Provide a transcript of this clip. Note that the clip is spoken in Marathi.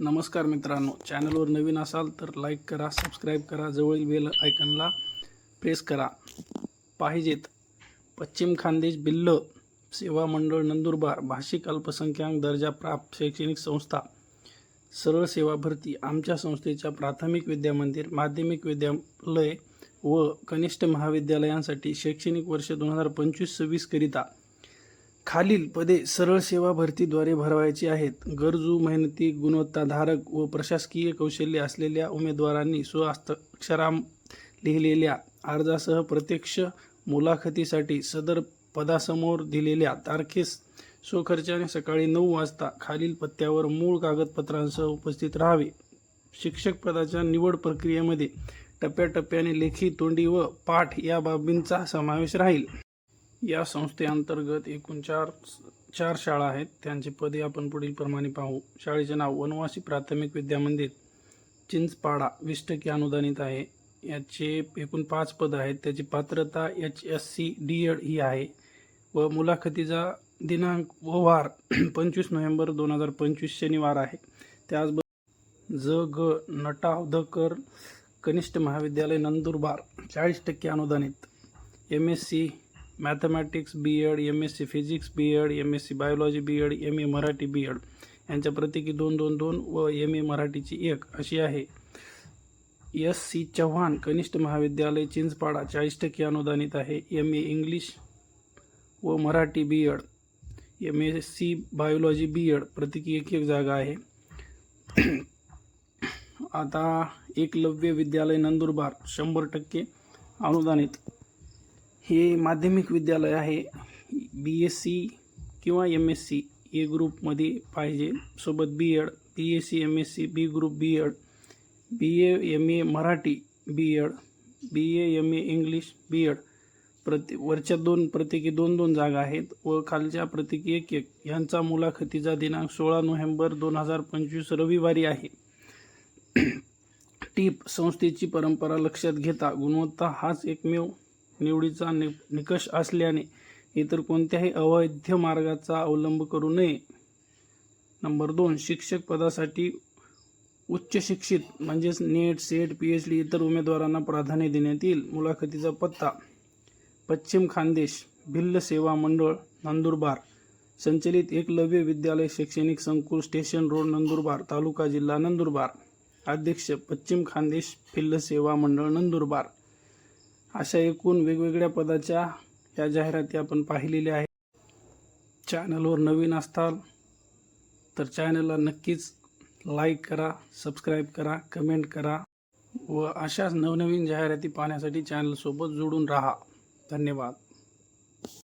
नमस्कार मित्रांनो. चॅनलवर नवीन असाल तर लाईक करा सबस्क्राईब करा जवळील बेल आयकनला प्रेस करा. पाहिजेत पश्चिम खानदेश बिल्ल सेवा मंडळ नंदुरबार भाषिक अल्पसंख्याक दर्जा प्राप्त शैक्षणिक संस्था सरळ सेवा भरती आमच्या संस्थेच्या प्राथमिक विद्यामंदिर माध्यमिक विद्यालय व कनिष्ठ महाविद्यालयांसाठी शैक्षणिक वर्ष दोन हजार पंचवीस सव्वीसकरिता खालील पदे सरळ सेवा भरतीद्वारे भरवायची आहेत. गरजू मेहनती गुणवत्ताधारक व प्रशासकीय कौशल्य असलेल्या उमेदवारांनी स्वहस्ताक्षराम लिहिलेल्या अर्जासह प्रत्यक्ष मुलाखतीसाठी सदर पदासमोर दिलेल्या तारखेस स्वखर्चाने सकाळी नऊ वाजता खालील पत्त्यावर मूळ कागदपत्रांसह उपस्थित राहावे. शिक्षक पदाच्या निवड प्रक्रियेमध्ये टप्प्याटप्प्याने लेखी तोंडी व पाठ या बाबींचा समावेश राहील. या संस्थेअंतर्गत एकूण चार चार शाळा आहेत. त्यांची पदे आपण पुढील प्रमाणे पाहू. शाळेचे नाव वनवासी प्राथमिक विद्यामंदिर चिंचपाडा वीस टक्के अनुदानित आहे. याचे एकूण पाच पद आहेत. त्याची पात्रता H S C D Ed ही आहे. व मुलाखतीचा दिनांक व वार पंचवीस नोव्हेंबर दोन हजार पंचवीस शनिवार आहे. त्याचबरोबर ज ग नटावधकर कनिष्ठ महाविद्यालय नंदुरबार चाळीस टक्के अनुदानित. M S C mathematics B Ed M S C physics B Ed M S C biology B Ed M A Marathi B Ed यांच्या प्रत्येकी दोन दोन दोन व एम ए मराठीची एक अशी आहे. एस सी चव्हाण कनिष्ठ महाविद्यालय चिंचपाडा चाळीस टक्के अनुदानित आहे. एम ए इंग्लिश व Marathi B Ed M S C biology B Ed प्रत्येकी एक एक जागा आहे. आता एकलव्य विद्यालय नंदुरबार शंभर टक्के अनुदानित. हे माध्यमिक विद्यालय आहे. बी एस सी किंवा एम एस सी ए ग्रुपमध्ये पाहिजे. सोबत B Ed B S C M S C B group B Ed B A M A Marathi B Ed B A M A English B Ed प्रति वरच्या दोन प्रत्येकी दोन दोन जागा आहेत व खालच्या प्रत्येकी एक एक. यांचा मुलाखतीचा दिनांक सोळा नोव्हेंबर दोन हजार पंचवीस रविवारी आहे. टीप संस्थेची परंपरा लक्षात घेता गुणवत्ता हाच एकमेव निवडीचा नि निकष असल्याने इतर कोणत्याही अवैध मार्गाचा अवलंब करू नये. नंबर दोन शिक्षक पदासाठी उच्च शिक्षित म्हणजेच net set P H D इतर उमेदवारांना प्राधान्य देण्यात येईल. मुलाखतीचा पत्ता पश्चिम खानदेश भिल्ल सेवा मंडळ नंदुरबार. संचलित एकलव्य विद्यालय शैक्षणिक संकुल स्टेशन रोड नंदुरबार तालुका जिल्हा नंदुरबार. अध्यक्ष पश्चिम खानदेश भिल्ल सेवा मंडळ नंदुरबार. अशा एकूण वेगवेगळ्या पदाच्या या जाहिराती आपण पाहिलेल्या आहेत. चॅनलवर नवीन असताल तर चॅनलला नक्कीच लाईक करा सबस्क्राईब करा कमेंट करा व अशाच नवनवीन जाहिराती पाहण्यासाठी चॅनलसोबत जोडून राहा. धन्यवाद.